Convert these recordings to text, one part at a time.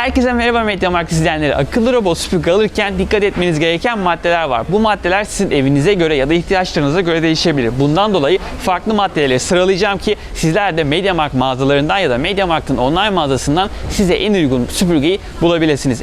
Herkese merhaba Mediamarkt izleyenleri. Akıllı robot süpürge alırken dikkat etmeniz gereken maddeler var. Bu maddeler sizin evinize göre ya da ihtiyaçlarınıza göre değişebilir. Bundan dolayı farklı maddeleri sıralayacağım ki sizler de Mediamarkt mağazalarından ya da Mediamarkt'ın online mağazasından size en uygun süpürgeyi bulabilirsiniz.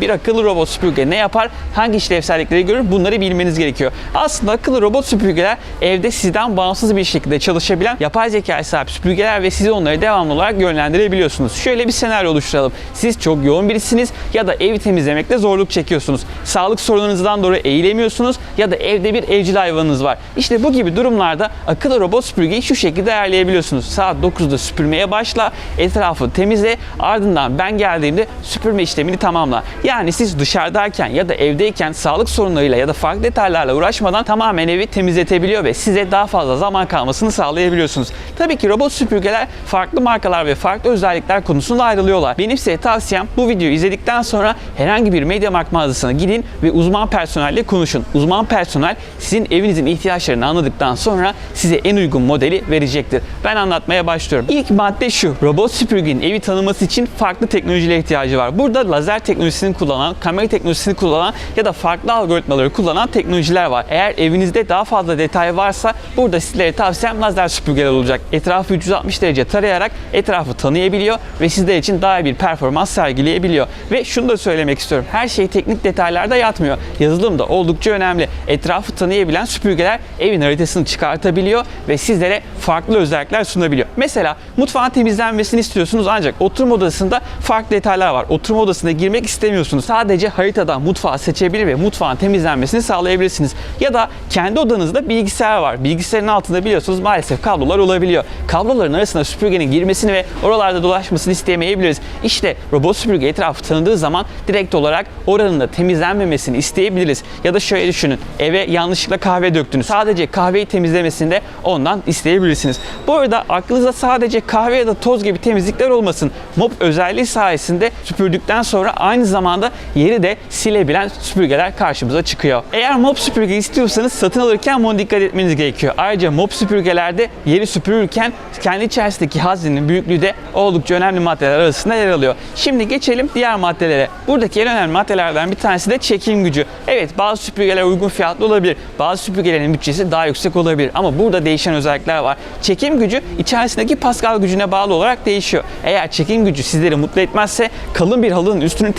Bir akıllı robot süpürge ne yapar? Hangi işlevsellikleri görür? Bunları bilmeniz gerekiyor. Aslında akıllı robot süpürgeler evde sizden bağımsız bir şekilde çalışabilen yapay zeka sahip süpürgeler ve siz onları devamlı olarak yönlendirebiliyorsunuz. Şöyle bir senaryo oluşturalım. Siz çok yoğun birisiniz ya da evi temizlemekte zorluk çekiyorsunuz. Sağlık sorunlarınızdan dolayı eğilemiyorsunuz ya da evde bir evcil hayvanınız var. İşte bu gibi durumlarda akıllı robot süpürgeyi şu şekilde ayarlayabiliyorsunuz. Saat 9'da süpürmeye başla, etrafı temizle, ardından ben geldiğimde süpürme işlemini tamamla. Yani siz dışarıdayken ya da evdeyken sağlık sorunlarıyla ya da farklı detaylarla uğraşmadan tamamen evi temizletebiliyor ve size daha fazla zaman kalmasını sağlayabiliyorsunuz. Tabii ki robot süpürgeler farklı markalar ve farklı özellikler konusunda ayrılıyorlar. Benim size tavsiyem bu videoyu izledikten sonra herhangi bir MediaMarkt mağazasına gidin ve uzman personelle konuşun. Uzman personel sizin evinizin ihtiyaçlarını anladıktan sonra size en uygun modeli verecektir. Ben anlatmaya başlıyorum. İlk madde şu. Robot süpürgenin evi tanıması için farklı teknolojilere ihtiyacı var. Burada lazer teknolojisini kullanan, kamera teknolojisini kullanan ya da farklı algoritmaları kullanan teknolojiler var. Eğer evinizde daha fazla detay varsa burada sizlere tavsiyem lazer süpürgeler olacak. Etrafı 360 derece tarayarak etrafı tanıyabiliyor ve sizler için daha iyi bir performans sergileyebiliyor. Ve şunu da söylemek istiyorum. Her şey teknik detaylarda yatmıyor. Yazılım da oldukça önemli. Etrafı tanıyabilen süpürgeler evin haritasını çıkartabiliyor ve sizlere farklı özellikler sunabiliyor. Mesela mutfağın temizlenmesini istiyorsunuz ancak oturma odasında farklı detaylar var. Oturma odasına girmek istemiyorsunuz. Sadece haritadan mutfağı seçebilir ve mutfağın temizlenmesini sağlayabilirsiniz. Ya da kendi odanızda bilgisayar var. Bilgisayarın altında biliyorsunuz maalesef kablolar olabiliyor. Kabloların arasına süpürgenin girmesini ve oralarda dolaşmasını istemeyebiliriz. İşte robot süpürge etrafı tanıdığı zaman direkt olarak oranın da temizlenmemesini isteyebiliriz. Ya da şöyle düşünün. Eve yanlışlıkla kahve döktünüz. Sadece kahveyi temizlemesini de ondan isteyebilirsiniz. Bu arada aklınızda sadece kahve ya da toz gibi temizlikler olmasın. Mop özelliği sayesinde süpürdükten sonra aynı zamanda yeri de silebilen süpürgeler karşımıza çıkıyor. Eğer mop süpürge istiyorsanız satın alırken buna dikkat etmeniz gerekiyor. Ayrıca mop süpürgelerde yeri süpürürken kendi içerisindeki haznenin büyüklüğü de oldukça önemli maddeler arasında yer alıyor. Şimdi geçelim diğer maddelere. Buradaki en önemli maddelerden bir tanesi de çekim gücü. Evet bazı süpürgeler uygun fiyatlı olabilir. Bazı süpürgelerin bütçesi daha yüksek olabilir. Ama burada değişen özellikler var. Çekim gücü içerisindeki Pascal gücüne bağlı olarak değişiyor. Eğer çekim gücü sizleri mutlu etmezse kalın bir halının üstünü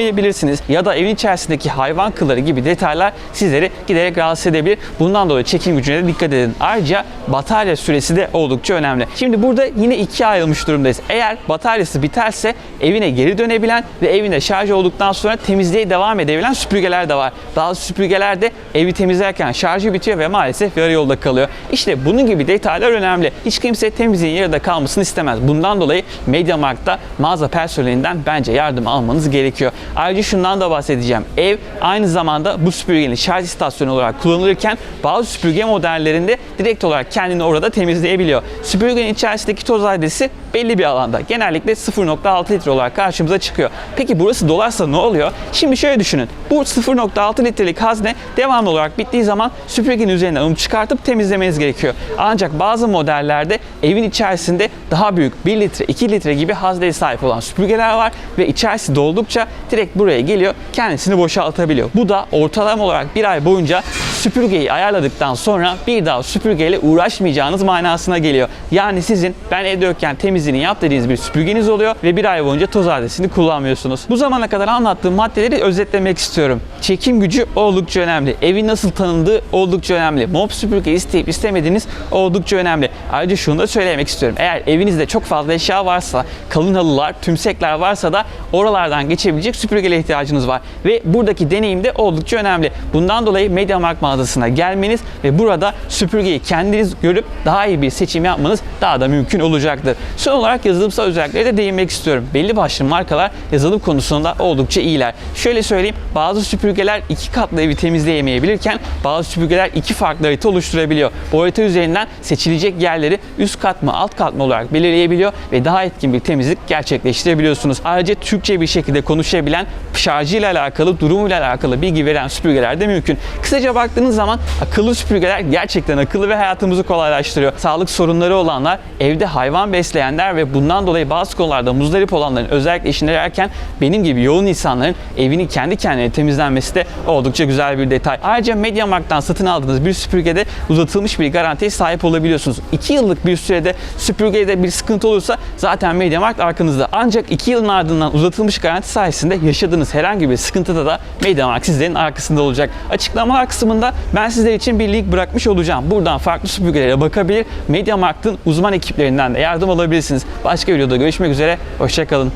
temizletemeyebilirsiniz. Ya da evin içerisindeki hayvan kılları gibi detaylar sizleri giderek rahatsız edebilir. Bundan dolayı çekim gücüne de dikkat edin. Ayrıca batarya süresi de oldukça önemli. Şimdi burada yine ikiye ayrılmış durumdayız. Eğer bataryası biterse evine geri dönebilen ve evinde şarj olduktan sonra temizliğe devam edebilen süpürgeler de var. Bazı süpürgeler de evi temizlerken şarjı bitiyor ve maalesef yarı yolda kalıyor. İşte bunun gibi detaylar önemli. Hiç kimse temizliğin yarıda kalmasını istemez. Bundan dolayı MediaMarkt'ta mağaza personelinden bence yardım almanız gerekiyor. Ayrıca şundan da bahsedeceğim. Ev aynı zamanda bu süpürgenin şarj istasyonu olarak kullanılırken bazı süpürge modellerinde direkt olarak kendini orada temizleyebiliyor. Süpürgenin içerisindeki toz adresi belli bir alanda. Genellikle 0.6 litre olarak karşımıza çıkıyor. Peki burası dolarsa ne oluyor? Şimdi şöyle düşünün. Bu 0.6 litrelik hazne devamlı olarak bittiği zaman süpürgenin üzerinden onu çıkartıp temizlemeniz gerekiyor. Ancak bazı modellerde evin içerisinde daha büyük 1 litre, 2 litre gibi hazneye sahip olan süpürgeler var ve içerisi doldukça direkt buraya geliyor, kendisini boşaltabiliyor. Bu da ortalama olarak bir ay boyunca süpürgeyi ayarladıktan sonra bir daha süpürgeyle uğraşmayacağınız manasına geliyor. Yani sizin ben evde yokken temizliğini yap dediğiniz bir süpürgeniz oluyor ve bir ay boyunca toz adresini kullanmıyorsunuz. Bu zamana kadar anlattığım maddeleri özetlemek istiyorum. Çekim gücü oldukça önemli. Evin nasıl tanındığı oldukça önemli. Mop süpürge isteyip istemediğiniz oldukça önemli. Ayrıca şunu da söylemek istiyorum. Eğer evinizde çok fazla eşya varsa, kalın halılar, tümsekler varsa da oralardan geçebilecek süpürgele ihtiyacınız var. Ve buradaki deneyim de oldukça önemli. Bundan dolayı MediaMarkt mağazasına gelmeniz ve burada süpürgeyi kendiniz görüp daha iyi bir seçim yapmanız daha da mümkün olacaktır. Son olarak yazılımsal özelliklere de değinmek istiyorum. Belli başlı markalar yazılım konusunda oldukça iyiler. Şöyle söyleyeyim, bazı süpürgeler iki katlı evi temizleyemeyebilirken bazı süpürgeler iki farklı harita oluşturabiliyor. Bu harita üzerinden seçilecek yerleri üst kat mı alt kat mı olarak belirleyebiliyor ve daha etkin bir temizlik gerçekleştirebiliyorsunuz. Ayrıca Türkçe bir şekilde konuşabilen şarjıyla alakalı, durumuyla alakalı bilgi veren süpürgeler de mümkün. Kısaca baktığınız zaman akıllı süpürgeler gerçekten akıllı ve hayatımızı kolaylaştırıyor. Sağlık sorunları olanlar, evde hayvan besleyenler ve bundan dolayı bazı konularda muzdarip olanların özellikle işine yararken benim gibi yoğun insanların evini kendi kendine temizlenmesi de oldukça güzel bir detay. Ayrıca MediaMarkt'tan satın aldığınız bir süpürgede uzatılmış bir garantiye sahip olabiliyorsunuz. 2 yıllık bir sürede süpürgede bir sıkıntı olursa zaten MediaMarkt arkanızda. Ancak 2 yılın ardından uzatılmış garanti sayesinde yaşadığınız herhangi bir sıkıntıda da MediaMarkt sizlerin arkasında olacak. Açıklamalar kısmında ben sizler için bir link bırakmış olacağım. Buradan farklı süpürgelere bakabilir, MediaMarkt'ın uzman ekiplerinden de yardım alabilirsiniz. Başka videoda görüşmek üzere, hoşçakalın.